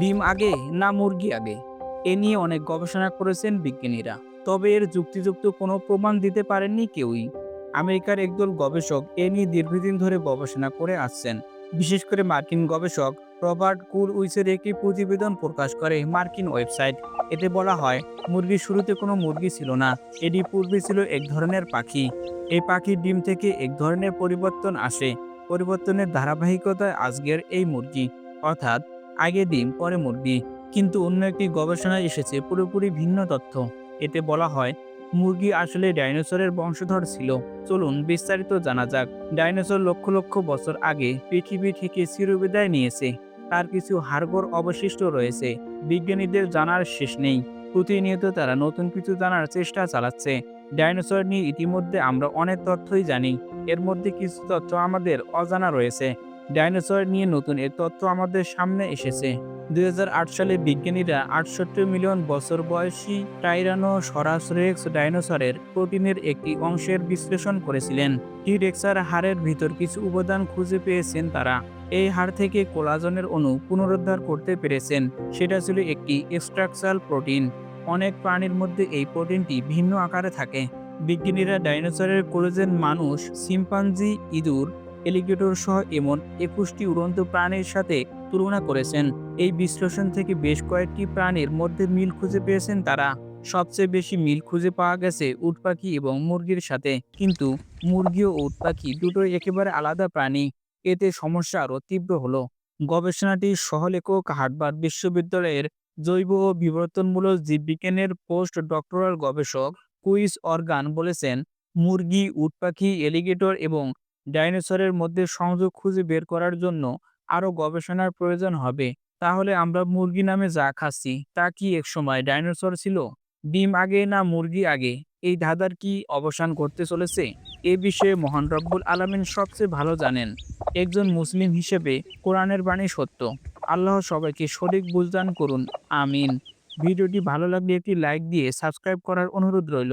ডিম আগে না মুরগি আগে? এ নিয়ে অনেক গবেষণা করেছেন বিজ্ঞানীরা। তবে এর যুক্তিযুক্ত কোনো প্রমাণ দিতে পারেননি কেউই। আমেরিকার একদল গবেষক এ নিয়ে দীর্ঘদিন ধরে গবেষণা করে আসছেন। বিশেষ করে মার্কিন গবেষক রবার্ট কুল উইসের একটি প্রতিবেদন প্রকাশ করে মার্কিন ওয়েবসাইট। এতে বলা হয়, মুরগির শুরুতে কোনো মুরগি ছিল না, এটি পূর্বে ছিল এক ধরনের পাখি। এই পাখির ডিম থেকে এক ধরনের পরিবর্তন আসে পরিবর্তনের ধারাবাহিকতায় আজকের এই মুরগি। অর্থাৎ আগে ডিম পরে মুরগি। কিন্তু অন্য একটি গবেষণায় এসেছে পুরোপুরি ভিন্ন তথ্য। এতে বলা হয়, মুরগি আসলে ডাইনোসরের বংশধর ছিল। চলুন বিস্তারিত জানা যাক। ডাইনোসর লক্ষ লক্ষ বছর আগে পৃথিবী থেকে চিরবিদায় নিয়েছে। তার কিছু হাড়গোড় অবশিষ্ট রয়েছে। বিজ্ঞানীদের জানার শেষ নেই। প্রতিনিয়ত তারা নতুন কিছু জানার চেষ্টা চালাচ্ছে। ডাইনোসর নিয়ে ইতিমধ্যে আমরা অনেক তথ্যই জানি। এর মধ্যে কিছু তথ্য আমাদের অজানা রয়েছে। ডাইনোসর নিয়ে নতুন এর তথ্য আমাদের সামনে এসেছে। দু হাজার আট সালে বিজ্ঞানীরা আটষট্টি মিলিয়ন বছর বয়সী টাইরানো সরাসরেক্স ডাইনোসরের প্রোটিনের একটি অংশের বিশ্লেষণ করেছিলেন। টিরেক্সার হাড়ের ভিতর কিছু উপাদান খুঁজে পেয়েছেন তারা। এই হাড় থেকে কোলাজনের অণু পুনরুদ্ধার করতে পেরেছেন। সেটা ছিল একটি স্ট্রাকচারাল প্রোটিন। অনেক প্রাণীর মধ্যে এই প্রোটিনটি ভিন্ন আকারে থাকে। বিজ্ঞানীরা ডাইনোসরের কোলোজেন মানুষ সিম্পাঞ্জি ইঁদুর, এলিগেটর সহ এমন একুশটি উড়ন্ত প্রাণীর সাথে তুলনা করেছেন। এই বিশ্লেষণ থেকে বেশ কয়েকটি প্রাণীর মধ্যে মিল খুঁজে পেয়েছেন তারা। সবচেয়ে বেশি মিল খুঁজে পাওয়া গেছে উট পাখি এবং মুরগির সাথে। কিন্তু মুরগি ও উট পাখি দুটোই একেবারে আলাদা প্রাণী। এতে সমস্যা আরও তীব্র হলো। গবেষণাটি সহলেখক হার্ভার্ড বিশ্ববিদ্যালয়ের জৈব ও বিবর্তনমূলক জীববিজ্ঞানের পোস্ট ডক্টরাল গবেষক কুইস অর্গান বলেছেন, মুরগি উটপাখি এলিগেটর এবং ডাইনোসরের মধ্যে সংযোগ খুঁজে বের করার জন্য আরও গবেষণার প্রয়োজন হবে। তাহলে আমরা মুরগি নামে যা খাচ্ছি, তা কি একসময় ডাইনোসর ছিল? ডিম আগে না মুরগি আগে? এই ধাঁধার কি অবসান করতে চলেছে? এ বিষয়ে মহান রব্বুল আলামিন সবচেয়ে ভালো জানেন। একজন মুসলিম হিসেবে কোরআনের বাণী সত্য। আল্লাহ সবাইকে সঠিক বুঝদান করুন, আমিন। ভিডিওটি ভালো লাগলে একটি লাইক দিয়ে সাবস্ক্রাইব করার অনুরোধ রইল।